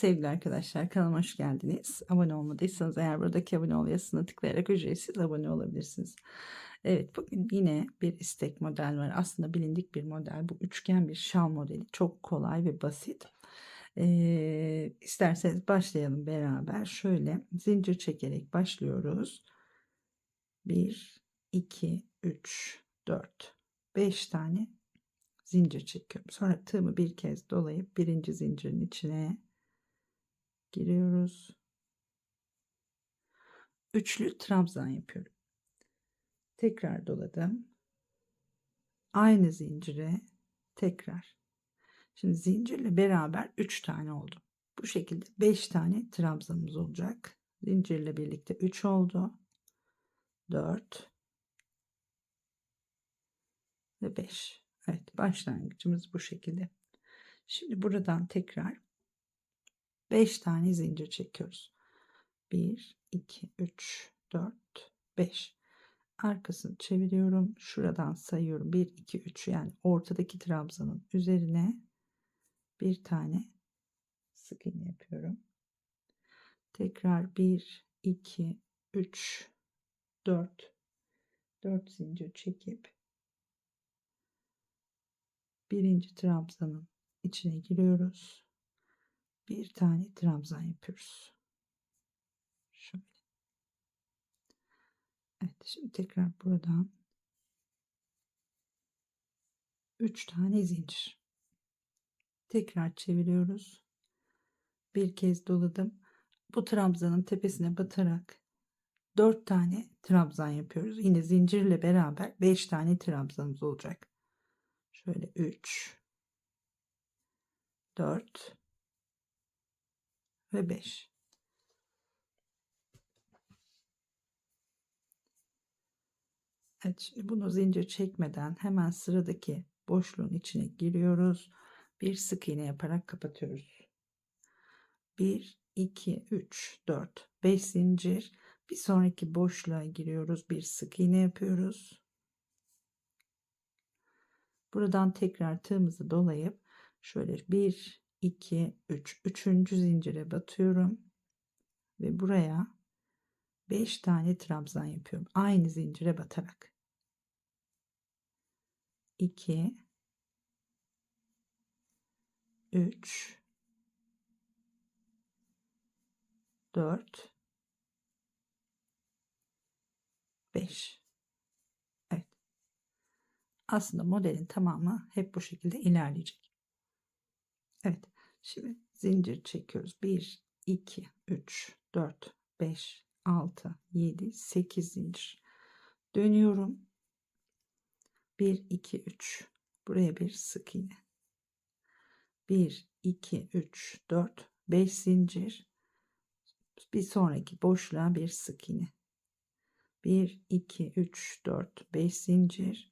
Sevgili arkadaşlar. Kanalıma hoş geldiniz. Abone olmadıysanız eğer buradaki abone ol yazısına tıklayarak ücretsiz abone olabilirsiniz. Evet bugün yine bir istek model var. Aslında bilindik bir model. Bu üçgen bir şal modeli. Çok kolay ve basit. Ee, isterseniz başlayalım beraber. Şöyle zincir çekerek başlıyoruz. 1, 2, 3, 4, 5 tane zincir çekiyorum. Sonra tığımı bir kez dolayıp birinci zincirin içine giriyoruz. Üçlü trabzan yapıyorum. Tekrar doladım. Aynı zincire tekrar. Şimdi zincirle beraber 3 tane oldu. Bu şekilde 5 tane trabzanımız olacak. Zincirle birlikte 3 oldu. 4 ve 5. Evet başlangıcımız bu şekilde. Şimdi buradan tekrar 5 tane zincir çekiyoruz. 1, 2, 3, 4, 5. Arkasını çeviriyorum. Şuradan sayıyorum. 1, 2, 3 yani ortadaki trabzanın üzerine bir tane sık iğne yapıyorum. Tekrar 1, 2, 3, 4, 4 zincir çekip birinci trabzanın içine giriyoruz. Bir tane trabzan yapıyoruz. Şöyle. Evet şimdi tekrar buradan 3 tane zincir. Tekrar çeviriyoruz. Bir kez doladım. Bu trabzanın tepesine batarak 4 tane trabzan yapıyoruz. Yine zincirle beraber 5 tane trabzanımız olacak. Şöyle 3 4 ve 5. Evet bunu zincir çekmeden hemen sıradaki boşluğun içine giriyoruz. Bir sık iğne yaparak kapatıyoruz. 1 2 3 4 5 zincir bir sonraki boşluğa giriyoruz. Bir sık iğne yapıyoruz. Buradan tekrar tığımızı dolayıp şöyle 1 2 3 üçüncü zincire batıyorum ve buraya 5 tane trabzan yapıyorum aynı zincire batarak 2 3 4 5 Evet. Aslında modelin tamamı hep bu şekilde ilerleyecek. Evet. Şimdi zincir çekiyoruz. 1 2 3 4 5 6 7 8 zincir. Dönüyorum. 1 2 3 buraya bir sık iğne. 1 2 3 4 5 zincir. Bir sonraki boşluğa bir sık iğne. 1 2 3 4 5 zincir.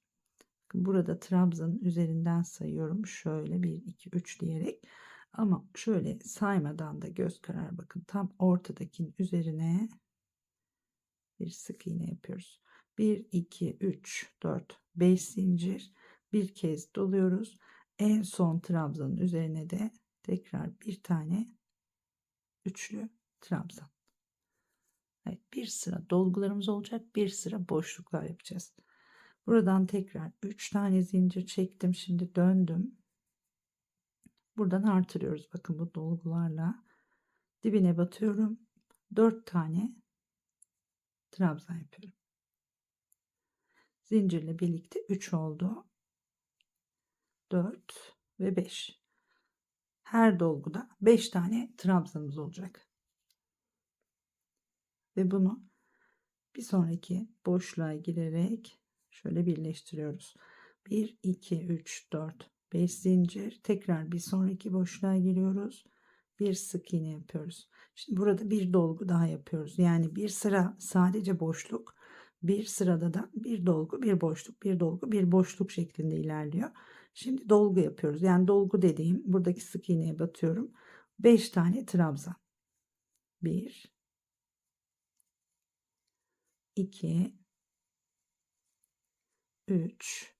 Burada trabzanın üzerinden sayıyorum. Şöyle 1 2 3 diyerek ama şöyle saymadan da göz karar bakın tam ortadakinin üzerine bir sık iğne yapıyoruz. 1 2 3 4 5 zincir bir kez doluyoruz. En son trabzanın üzerine de tekrar bir tane üçlü trabzan. Evet, bir sıra dolgularımız olacak. Bir sıra boşluklar yapacağız. Buradan tekrar 3 tane zincir çektim. Şimdi döndüm. Buradan artırıyoruz. Bakın bu dolgularla dibine batıyorum. 4 tane trabzan yapıyorum. Zincirle birlikte 3 oldu. 4 ve 5. Her dolguda 5 tane trabzanımız olacak. Ve bunu bir sonraki boşluğa girerek şöyle birleştiriyoruz. 1 2 3 4 5 zincir tekrar bir sonraki boşluğa giriyoruz. Bir sık iğne yapıyoruz. Şimdi burada bir dolgu daha yapıyoruz. Yani bir sıra sadece boşluk, bir sırada da bir dolgu, bir boşluk, bir dolgu, bir boşluk şeklinde ilerliyor. Şimdi dolgu yapıyoruz. Yani dolgu dediğim buradaki sık iğneye batıyorum. 5 tane trabzan. 1 2 3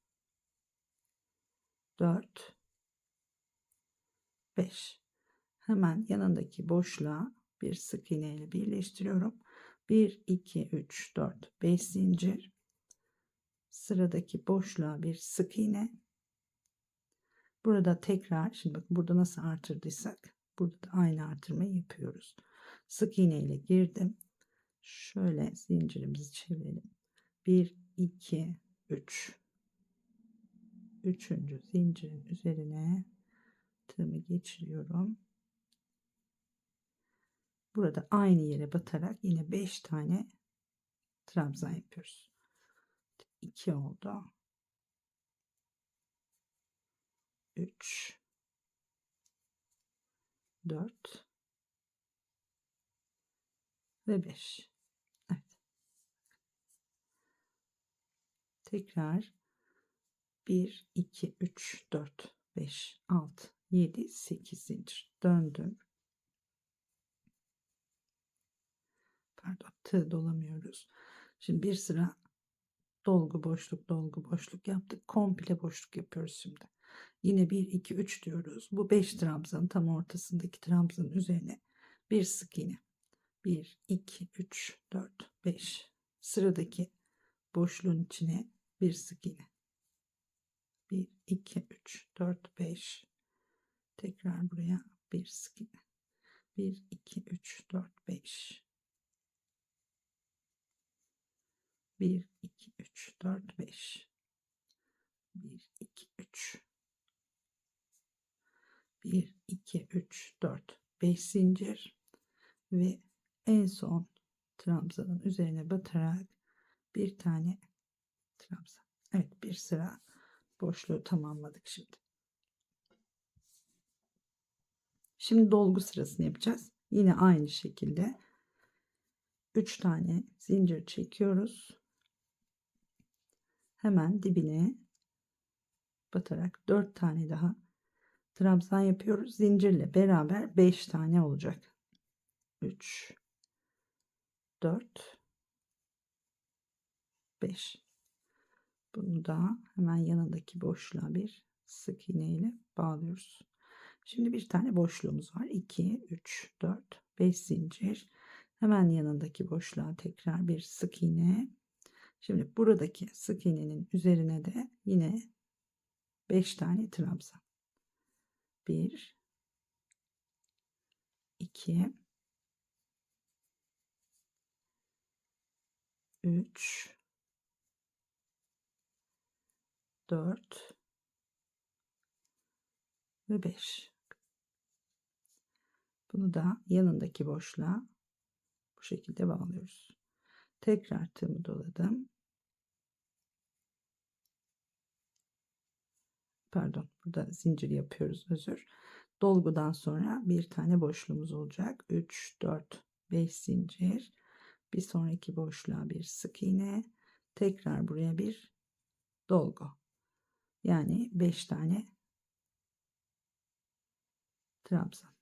4 5 Hemen yanındaki boşluğa bir sık iğne ile birleştiriyorum. 1, 2, 3, 4, 5 zincir. Sıradaki boşluğa bir sık iğne. Burada tekrar şimdi bakın burada nasıl artırdıysak burada da aynı artırmayı yapıyoruz. Sık iğne ile girdim. Şöyle zincirimizi çevirelim. 1, 2, 3. Üçüncü zincirin üzerine tığımı geçiriyorum. Burada aynı yere batarak yine 5 tane trabzan yapıyoruz. 2 oldu. 3 4 ve 5. Tekrar 1 2 3 4 5 6 7 8 zincir döndüm. Pardon, tığ dolamıyoruz. Şimdi bir sıra dolgu boşluk dolgu boşluk yaptık. Komple boşluk yapıyoruz şimdi. Yine 1 2 3 diyoruz. Bu 5 trabzanın tam ortasındaki trabzanın üzerine bir sık iğne. 1 2 3 4 5 sıradaki boşluğun içine bir sık iğne. 1 2 3 4 5 tekrar buraya bir sık iğne. 1 2 3 4 5 1 2 3 4 5 1 2 3 1 2 3 4 5 zincir ve en son trabzanın üzerine batarak bir tane trabzan. Evet bir sıra boşluğu tamamladık şimdi. Şimdi dolgu sırasını yapacağız. Yine aynı şekilde 3 tane zincir çekiyoruz. Hemen dibine batarak 4 tane daha trabzan yapıyoruz. Zincirle beraber 5 tane olacak. 3 4 5 bunu da hemen yanındaki boşluğa bir sık iğne ile bağlıyoruz. Şimdi bir tane boşluğumuz var. 2 3 4 5 zincir. Hemen yanındaki boşluğa tekrar bir sık iğne. Şimdi buradaki sık iğnenin üzerine de yine 5 tane trabzan. 1 2 3 4 ve 5. Bunu da yanındaki boşluğa bu şekilde bağlıyoruz. Tekrar tığımı doladım. Pardon, burada zincir yapıyoruz özür. Dolgudan sonra bir tane boşluğumuz olacak. 3 4 5 zincir. Bir sonraki boşluğa bir sık iğne. Tekrar buraya bir dolgu. Yani 5 tane trabzan.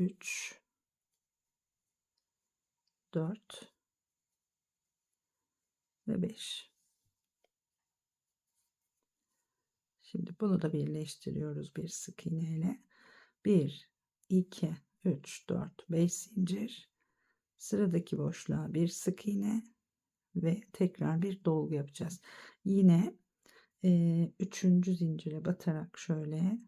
3 4 ve 5. Şimdi bunu da birleştiriyoruz bir sık iğne ile. 1 2 3 4 5 zincir. Sıradaki boşluğa bir sık iğne ve tekrar bir dolgu yapacağız. Yine e, üçüncü zincire batarak şöyle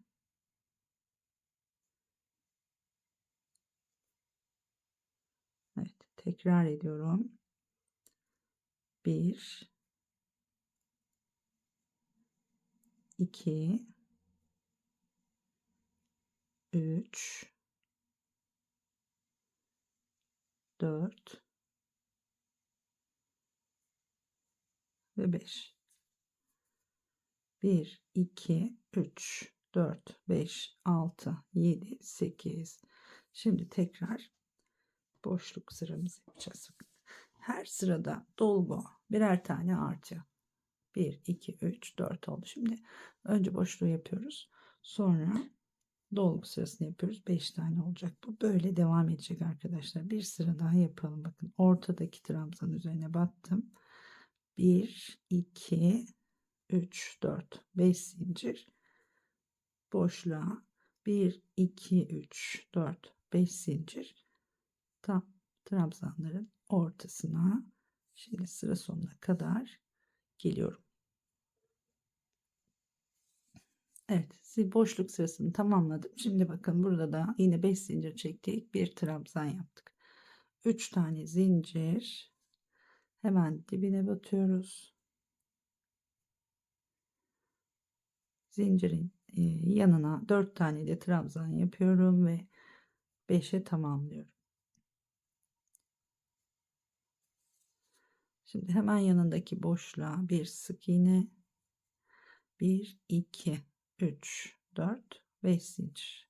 Evet, tekrar ediyorum. 1 2 3 4 ve 5. 1, 2, 3, 4, 5, 6, 7, 8. Şimdi tekrar boşluk sıramızı yapacağız. Her sırada dolgu birer tane artı. 1, 2, 3, 4 oldu. Şimdi önce boşluğu yapıyoruz. Sonra dolgu sırasını yapıyoruz. 5 tane olacak. Bu böyle devam edecek arkadaşlar. Bir sıra daha yapalım. Bakın ortadaki trabzan üzerine battım. 1 2 3 4 5 zincir boşluğa 1 2 3 4 5 zincir tam trabzanların ortasına şimdi sıra sonuna kadar geliyorum. Evet, boşluk sırasını tamamladım. Şimdi bakın burada da yine 5 zincir çektik. Bir trabzan yaptık. 3 tane zincir. Hemen dibine batıyoruz. Zincirin e, yanına 4 tane de trabzan yapıyorum ve 5'e tamamlıyorum. Şimdi hemen yanındaki boşluğa bir sık iğne 1 2 3 4 5 zincir.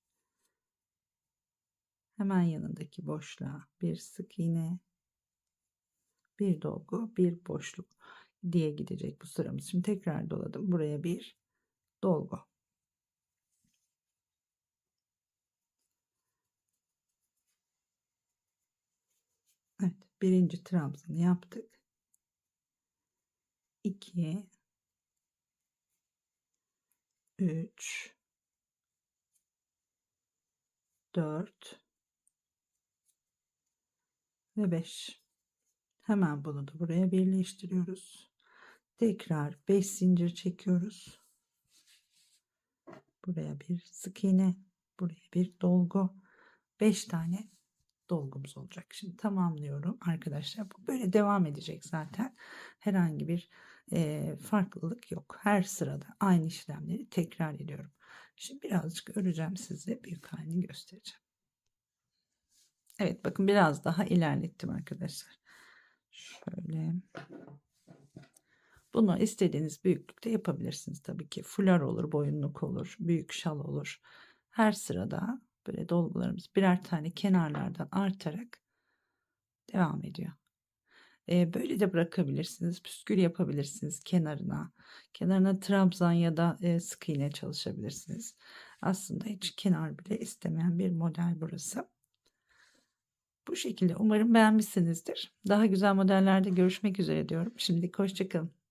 Hemen yanındaki boşluğa bir sık iğne, bir dolgu, bir boşluk diye gidecek bu sıramız. Şimdi tekrar doladım. Buraya bir dolgu. Evet, birinci trabzanı yaptık. 2 3 4 ve 5. Hemen bunu da buraya birleştiriyoruz. Tekrar 5 zincir çekiyoruz. Buraya bir sık iğne, buraya bir dolgu. 5 tane dolgumuz olacak. Şimdi tamamlıyorum arkadaşlar. Bu böyle devam edecek zaten. Herhangi bir e, farklılık yok. Her sırada aynı işlemleri tekrar ediyorum. Şimdi birazcık öreceğim size büyük halini göstereceğim. Evet bakın biraz daha ilerlettim arkadaşlar. Şöyle. Bunu istediğiniz büyüklükte yapabilirsiniz tabii ki. Fular olur, boyunluk olur, büyük şal olur. Her sırada böyle dolgularımız birer tane kenarlardan artarak devam ediyor. Ee, böyle de bırakabilirsiniz. Püskül yapabilirsiniz kenarına. Kenarına trabzan ya da e, sık iğne çalışabilirsiniz. Aslında hiç kenar bile istemeyen bir model burası. Bu şekilde umarım beğenmişsinizdir. Daha güzel modellerde görüşmek üzere diyorum. Şimdilik hoşçakalın.